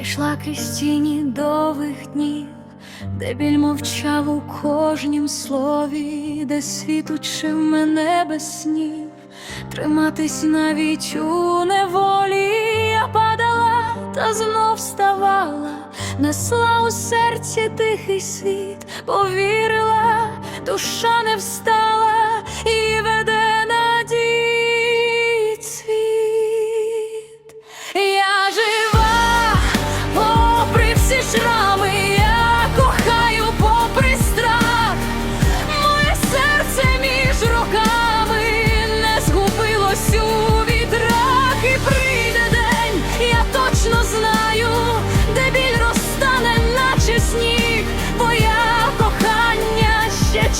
йшла крізь тіні довгих днів, де біль мовчав у кожнім слові, де світ учив мене без снів, триматись навіть у неволі, я падала та знов вставала, несла у серці тихий світ, повірила, душа не встала і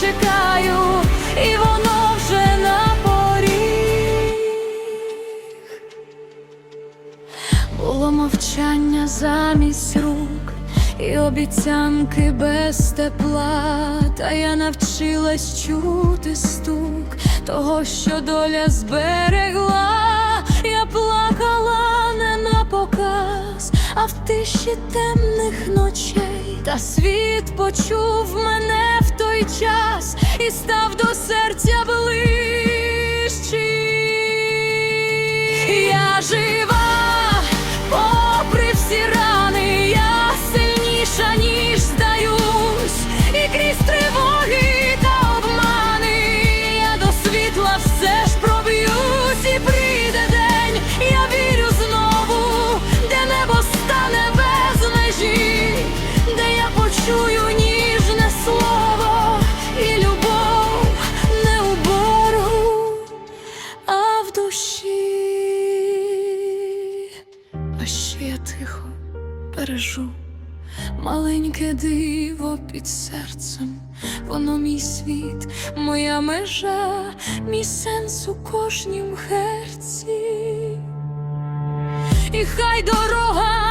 чекаю, і воно вже на поріг. Було мовчання замість рук і обіцянки без тепла, та я навчилась чути стук того, що доля зберегла. А в тиші темних ночей. Та світ почув мене в той час і став до серця ближчий. Я тихо бережу маленьке диво під серцем, воно мій світ, моя межа, мій сенс у кожнім герці. І хай дорога